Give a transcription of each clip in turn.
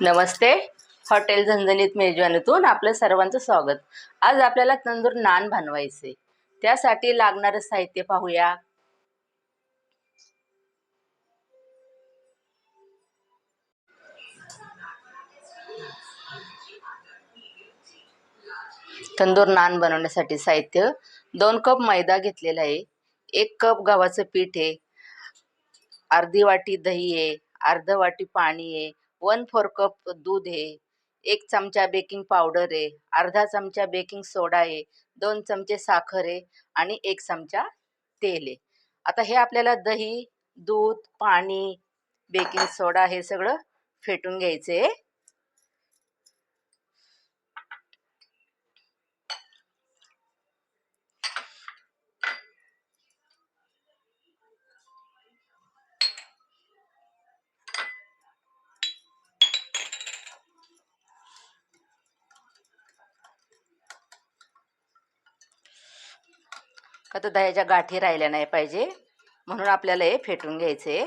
नमस्ते. Hotel झणझणीत मेजवानीतून आपलं सर्वांचं स्वागत. आज आपल्याला तंदूर नान बनवायचे त्यासाठी लागणारं साहित्य पाहूया. तंदूर नान बनवण्यासाठी साहित्य. दोन कप मैदा घेतलेला आहे. एक कप गव्हाचं पीठ आहे. अर्धी वाटी दही आहे. अर्ध वाटी पाणी आहे. वन फोर कप दूध आहे एक चमचा बेकिंग पावडर आहे अर्धा चमचा बेकिंग सोडा आहे दोन चमचे साखर आहे आणि एक चमचा तेल आहे. आता हे आपल्याला दही दूध पाणी बेकिंग सोडा हे सगळं फेटून घ्यायचं आहे. का तर दह्याच्या गाठी राहिल्या नाही पाहिजे. म्हणून आपल्याला हे फेटून घ्यायचे.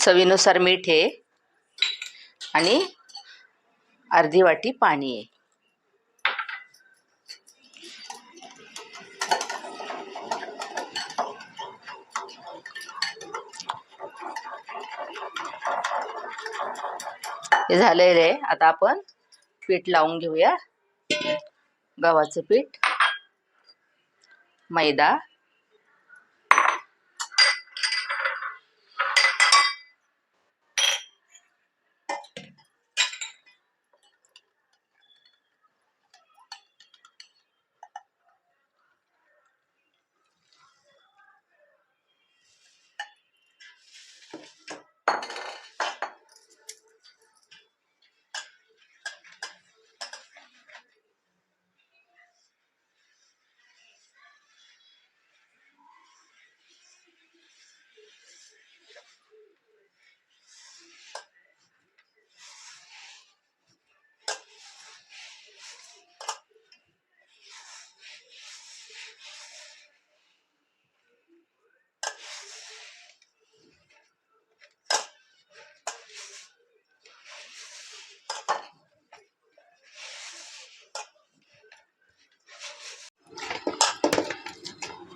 चवीनुसार मीठ आहे आणि अर्धी वाटी पाणी आहे हे झालेलं आहे. आता आपण पीठ लावून घेऊया. गव्हाचं पीठ मैदा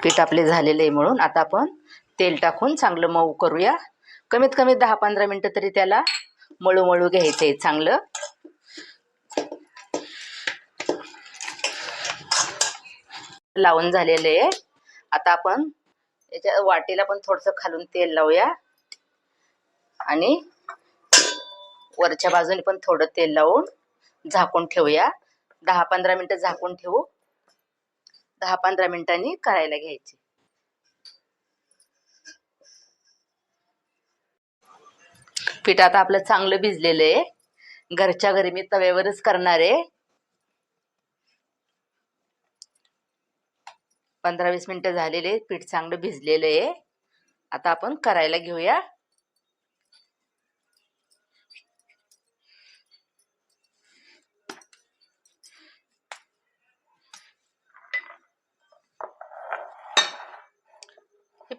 पीठ आपले झालेलं आहे म्हणून आता आपण तेल टाकून चांगलं मऊ करूया. कमीत कमी दहा पंधरा मिनटं तरी त्याला मळू मळू घ्यायचं आहे चांगलं. लावून झालेलं आहे. आता आपण याच्या वाटीला पण थोडंसं खालून तेल लावूया. आणि वरच्या बाजूने पण थोडं तेल लावून झाकून ठेवूया. दहा पंधरा मिनटं झाकून ठेवू. दहा पंधरा मिनिटांनी करायला घ्यायचे. पीठ आता आपलं चांगलं भिजलेलं आहे. घरच्या घरी मी तव्यावरच करणार आहे. पंधरा वीस मिनिटं झालेले पीठ चांगलं भिजलेलं आहे. आता आपण करायला घेऊया.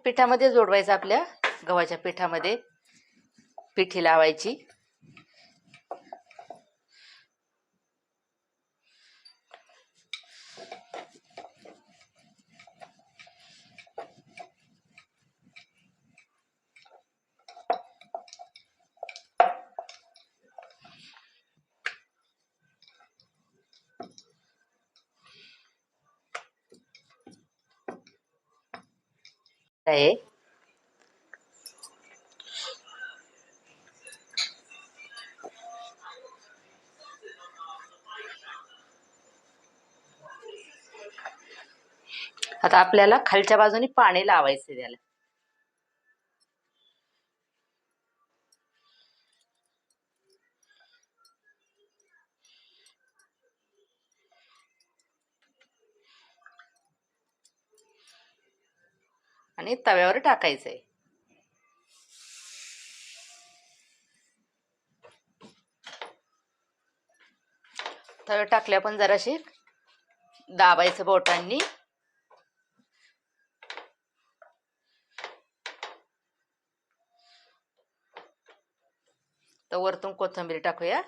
पिठामध्ये जोडवायचं आपल्या गव्हाच्या पिठामध्ये. पिठी लावायची. आहे. आता आपल्याला खालच्या बाजूने पाणी लावायचं त्याला. आणि तव्यावर टाकायचं आहे टाकल्या पण जराशी. दाबायचं बोटांनी. तर वरतून कोथिंबीर टाकूया.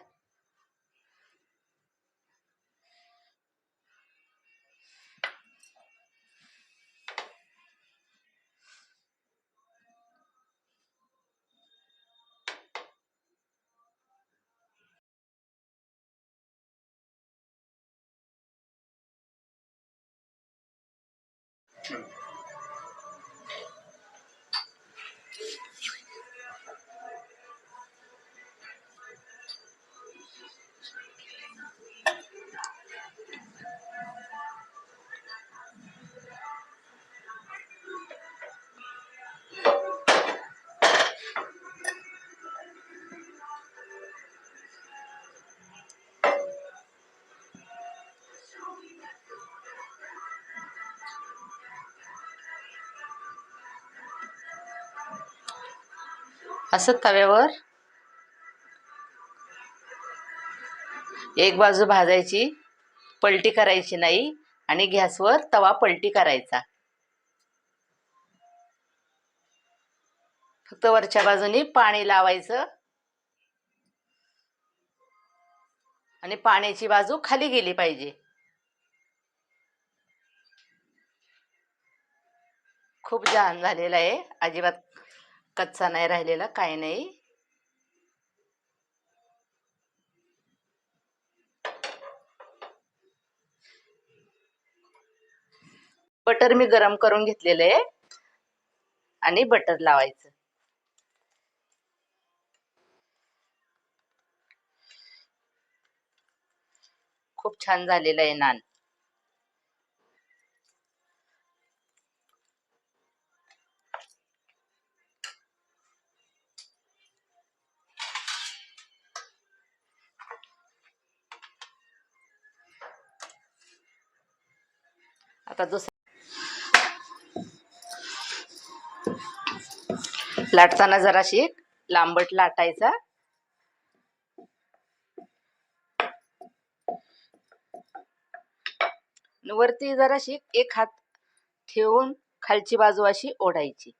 True. असं तव्यावर एक बाजू भाजायची पलटी करायची नाही आणि गॅसवर तवा पलटी करायचा. फक्त वरच्या बाजूनी पाणी लावायचं आणि पाण्याची बाजू खाली गेली पाहिजे. खूप जान झालेला आहे. अजिबात कच्चा नाही राहिलेला काही नाही. बटर मी गरम करून घेतलेलं आहे आणि बटर लावायचं. खूप छान झालेलं आहे नान. आता जसं लाटताना जराशी लांबट लाटायचा. वरती जराशी एक हात ठेवून खालची बाजू अशी ओढायची.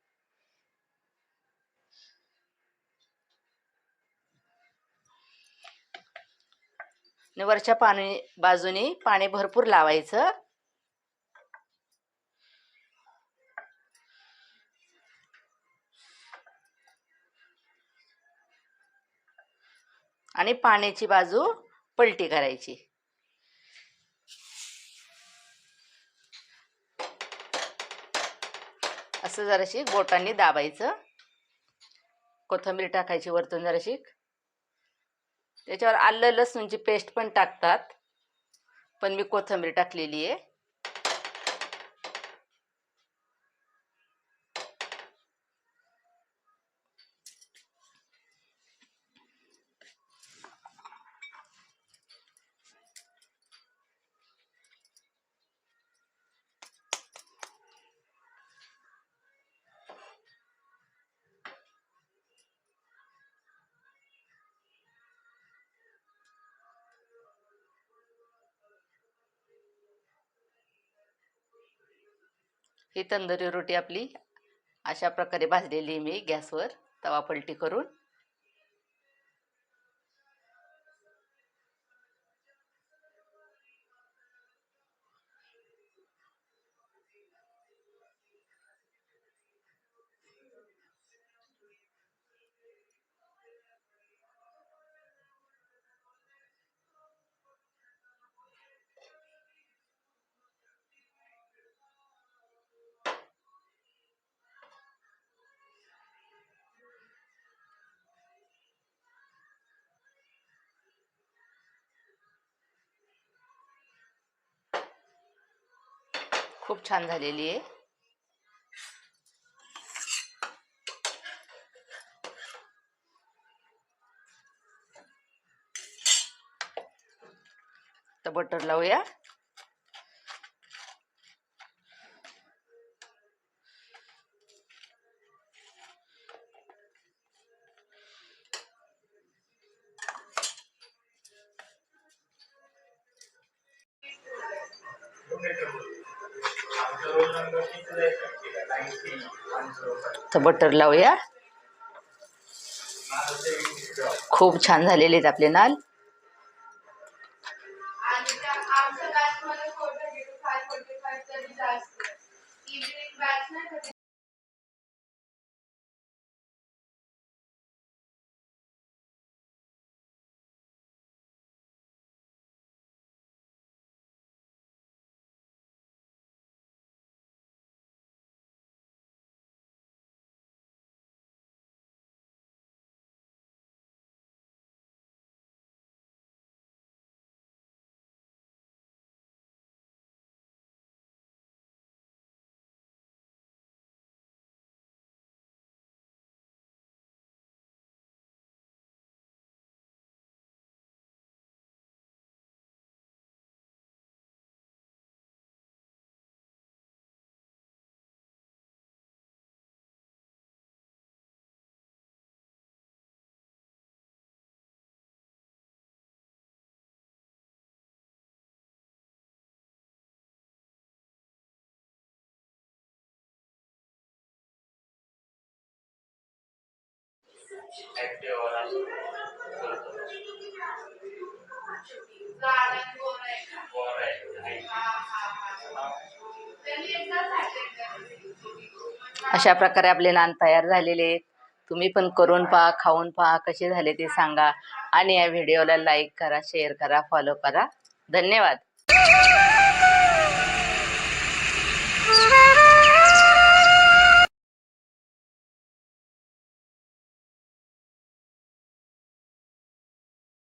वरच्या पाणी बाजूने पाणी भरपूर लावायचं. आणि पाण्याची बाजू पलटी करायची. असं जराशी बोटांनी दाबायचं. कोथिंबीर टाकायची वरतून जराशी. त्याच्यावर आलं लसूणची पेस्ट पण टाकतात. पण मी कोथिंबीर टाकलेली आहे ही तंदुरी रोटी आपली अशा प्रकारे भाजलेली मी गॅसवर तवा पलटी करून खूप छान झालेली आहे. तर बटर लावूया. तर बटर लावूया. खूप छान झालेले आहेत आपले नाल. अशा प्रकारे आपले नान तयार झालेले आहेत. तुम्ही पण करून पहा खाऊन पहा कसे झाले ते सांगा. आणि या व्हिडिओला लाईक करा शेअर करा फॉलो करा. धन्यवाद.